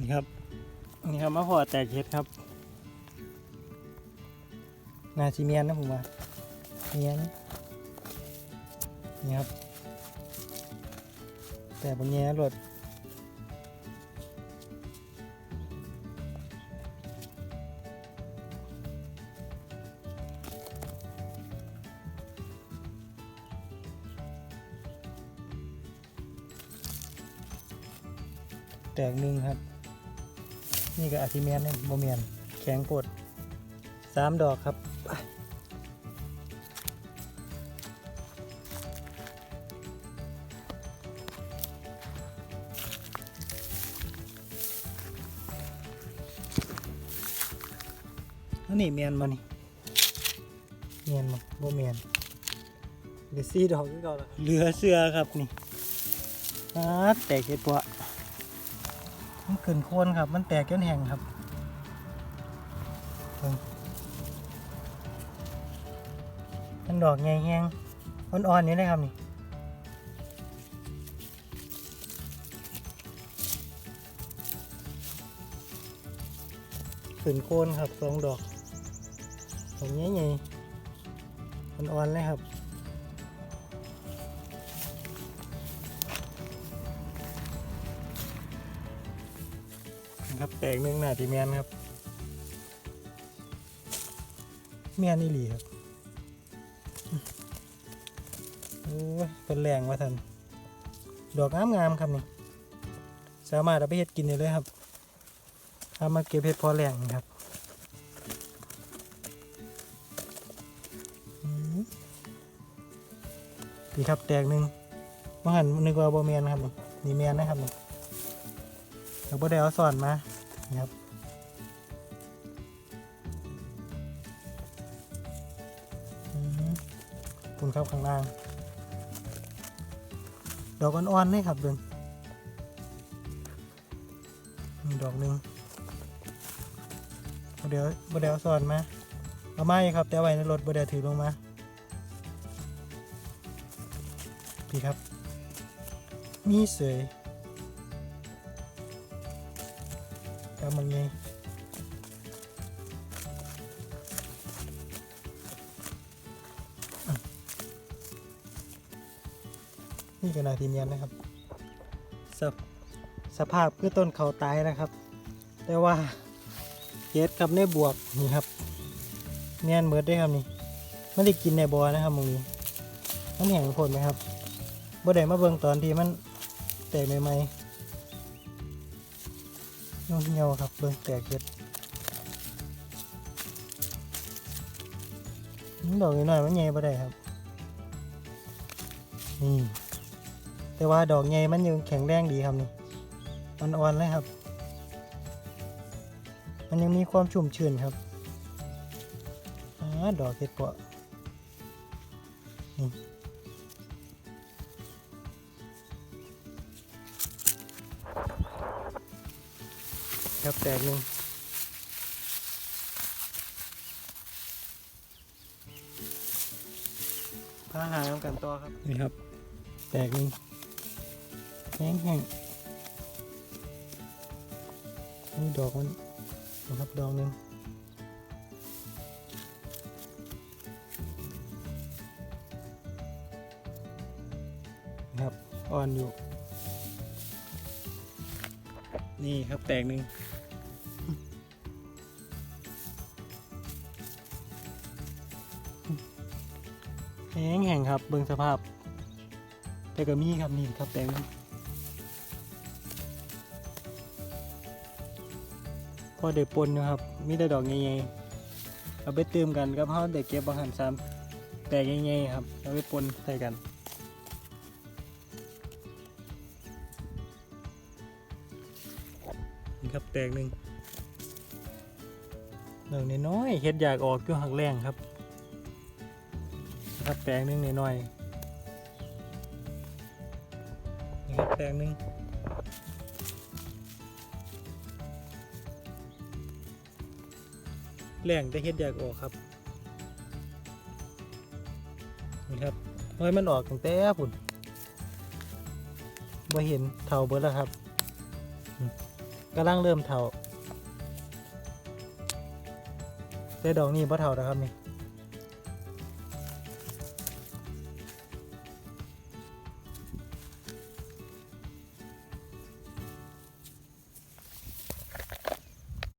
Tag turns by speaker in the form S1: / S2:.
S1: นี่ครับ นี่ครับมะพร้าวแตกเห็ดครับ นาซีเมียนนะผมว่าเมียนนี่ครับ แต่บางแง่รถแตกหนึ่งครับ นี่ก็อาซิเมียนเนี่ยโมเมียนแข็งกดสามดอกครับไปอันนี้เมียนมานี่เมียนมาโมเมียนเดี๋ยวซี่ดอกนี่ก่อนเหลือเสื้อครับนี่อาแตกเห็ดปะ มันขึ้นโคนครับ มันแตกจนแห้งครับมันดอกแงงอ่อนๆนี่เลยครับนี่ขืนโคนครับสองดอกดอกใหญ่ๆอ่อนๆเลยครับ นะครับ แตกหนึ่งหน้าที่แมนครับ แมนนี่หลีครับโอ้ยเป็นแรงว่าท่านดอกงามงามครับนี่สามารถเอาไปเฮ็ดกินได้เลยครับเอามาเก็บเห็ดพอแรงครับอืมนี่ครับแตกหนึ่งว่าหันนึกว่าบอแมนครับนี่นี่แมนนะครับนี่ เราบ่ได้เอาสอนมานี่ครับอืมปุ่นครับข้างล่าง ดอกอ่อนๆเลยครับเดินมีดอกหนึ่งบ่เดี๋ยวบ่เดี๋ยวสอนมาเอาไม้ครับ แต่ไว้ในรถบ่เดี๋ยวถือลงมาพี่ครับ มีเสยำมังไงนี่ก็นาทีเนียนนะครับสภสภาพคือต้นเขาตายนะครับ แต่ว่าเฮ็ดครับในบวกนี่ครับเนียนเบิดได้ครับนี่ไม่ได้กินในบ่อนะครับมึงนี้มันแห้งผลไหมครับบ่ได้มาเบิ่งตอนที่มันแตกใหม่ๆน้อง เหี่ยวครับเบิ่งแตกเฮ็ดอืมดอกน้อยมันใหญ่บ่ได้ครับนี่แต่ว่าดอกใหญ่มันยังแข็งแรงดีครับนี่มันอ่อนเลยครับ มันยังมีความชุ่มชื้นครับอาดอกเห็ดเปาะนี่ ครับแตกหนึ่งพาหากันต่อครับ นี่ครับ แตกหนึ่งแห้งแห้งนี่ดอกมันนะครับดอกหนึ่งนะครับอ่อนอยู่ นี่ครับแตกหนึ่ง แห้งแห้งครับเบิ่งสภาพ แต่ก็มีครับนี่ครับแตงพอเด็กปนนะครับมีแต่ดอกใหญ่ๆเอาไปเติมกันกับเฮาเด็กเก็บบางหันซ้ำแตกใหญ่ๆครับเอาไปปนใส่กันนี่ครับแตกหนึ่งดอกน้อยเฮ็ดอยากออกอยู่หักแรงครับ ครับแตกหนึ่งน้อยๆนี่ครับแปลงนึงแหล่งแต่เฮ็ดอยากออกครับนี่ครับเฮ้ยมันออกตั้งแต่พุ่นบ่เห็นเท่าเบิดแล้วครับกำลังเริ่มเถาแต่ดอกนี้พ่เถาแล้วครับนี่